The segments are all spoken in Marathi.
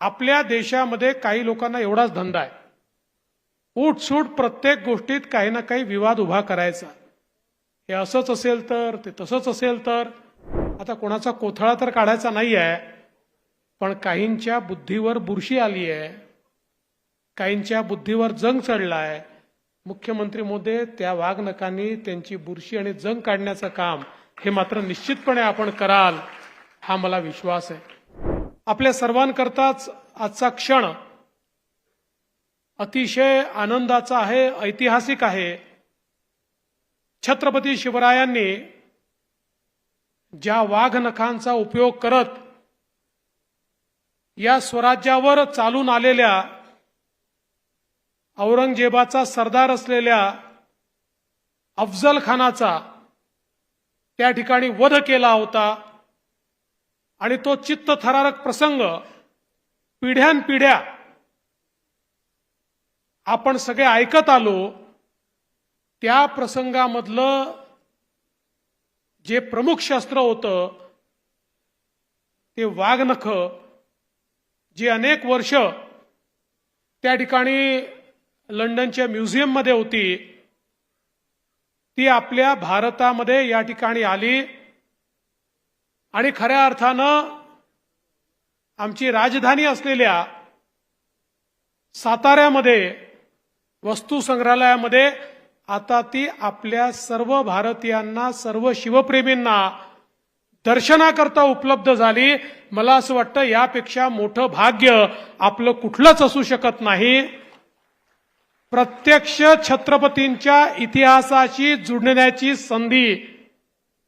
आपल्या देशामध्ये काही लोकांना एवढाच धंदा आहे. उठसूट प्रत्येक गोष्टीत काही ना काही विवाद उभा करायचा. हे असंच असेल तर ते तसंच असेल तर. आता कोणाचा कोथळा तर काढायचा नाही आहे पण काहींच्या बुद्धीवर बुरशी आली आहे. काहींच्या बुद्धीवर जंग चढला आहे मुख्यमंत्री मोदी त्या वाघनकांनी त्यांची बुरशी आणि जंग काढण्याचं काम हे मात्र निश्चितपणे आपण कराल हा मला विश्वास आहे. आपल्या सर्वांकरताच आजचा क्षण अतिशय आनंदाचा आहे ऐतिहासिक आहे. छत्रपती शिवरायांनी ज्या वाघनखांचा उपयोग करत या स्वराज्यावर चालून आलेल्या औरंगजेबाचा सरदार असलेल्या अफजल खानाचा त्या ठिकाणी वध केला होता. आणि तो चित्त थरारक प्रसंग पिढ्यानपिढ्या आपण सगळे ऐकत आलो त्या प्रसंगामधलं जे प्रमुख शस्त्र होतं ते वाघनख जे अनेक वर्ष त्या ठिकाणी लंडनच्या म्युझियममध्ये होती ती आपल्या भारतामध्ये या ठिकाणी आली. आणि खऱ्या अर्थानं आमची राजधानी असलेल्या साताऱ्यामध्ये वस्तू संग्रहालयामध्ये आता ती आपल्या सर्व भारतीयांना सर्व शिवप्रेमींना दर्शनाकरता उपलब्ध झाली. मला असं वाटतं यापेक्षा मोठं भाग्य आपलं कुठलंच असू शकत नाही. प्रत्यक्ष छत्रपतींच्या इतिहासाशी जुडण्याची संधी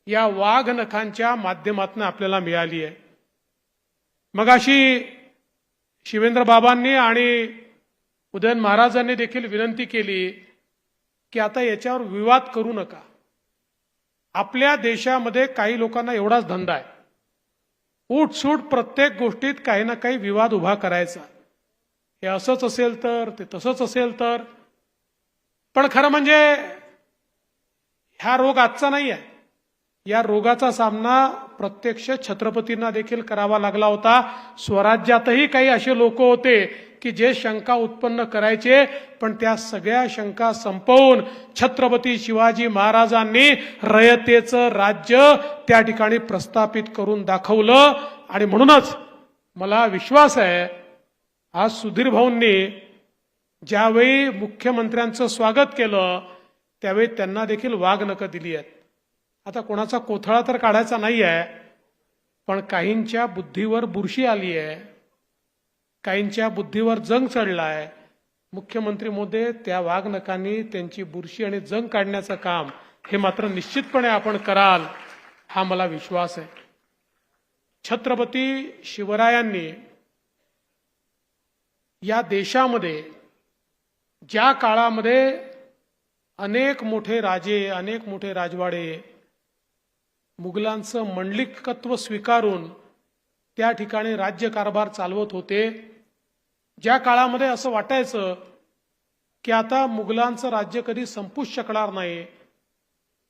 या वाघनखांच्या माध्यमातून आपल्याला मिळाली आहे. मगाशी शिवेंद्र बाबांनी आणि उदयन महाराजांनी देखील विनंती केली की आता याच्यावर विवाद करू नका. आपल्या देशामध्ये काही लोकांना एवढाच धंदा आहे. उठसूट प्रत्येक गोष्टीत काही ना काही विवाद उभा करायचा. हे असंच असेल तर ते तसंच असेल तर. पण खरं म्हणजे हा रोग आजचा नाही आहे. या रोगाचा सामना प्रत्यक्ष छत्रपतींना देखील करावा लागला होता. स्वराज्यातही काही असे लोक होते की जे शंका उत्पन्न करायचे पण त्या सगळ्या शंका संपवून छत्रपती शिवाजी महाराजांनी रयतेचं राज्य त्या ठिकाणी प्रस्थापित करून दाखवलं. आणि म्हणूनच मला विश्वास आहे आज सुधीर भाऊंनी ज्यावेळी मुख्यमंत्र्यांचं स्वागत केलं त्यावेळी त्यांना देखील वाघनकं दिली आहेत. आता कोणाचा कोथळा तर काढायचा नाही आहे पण काहींच्या बुद्धीवर बुरशी आली आहे काहींच्या बुद्धीवर जंग चढला आहे मुख्यमंत्री मोदी त्या वाघनकांनी त्यांची बुरशी आणि जंग काढण्याचं काम हे मात्र निश्चितपणे आपण कराल हा मला विश्वास आहे. छत्रपती शिवरायांनी या देशामध्ये ज्या काळामध्ये अनेक मोठे राजे अनेक मोठे राजवाडे मुघलांचं मंडलिकत्व स्वीकारून त्या ठिकाणी राज्यकारभार चालवत होते. ज्या काळामध्ये असं वाटायचं की आता मुघलांचं राज्य कधी संपूच शकणार नाही.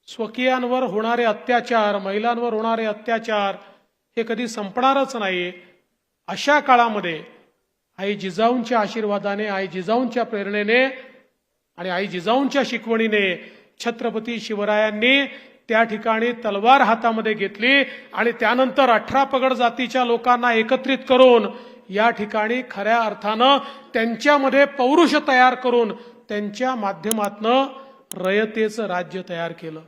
स्वकीयांवर होणारे अत्याचार महिलांवर होणारे अत्याचार हे कधी संपणारच नाही. अशा काळामध्ये आई जिजाऊंच्या आशीर्वादाने आई जिजाऊंच्या प्रेरणेने आणि आई जिजाऊंच्या शिकवणीने छत्रपती शिवरायांनी त्या ठिकाणी तलवार हातामध्ये घेतली आणि त्यानंतर अठरा पगड जातीच्या लोकांना एकत्रित करून या ठिकाणी खऱ्या अर्थानं त्यांच्यामध्ये पौरुष तयार करून त्यांच्या माध्यमातनं रयतेचं राज्य तयार केलं.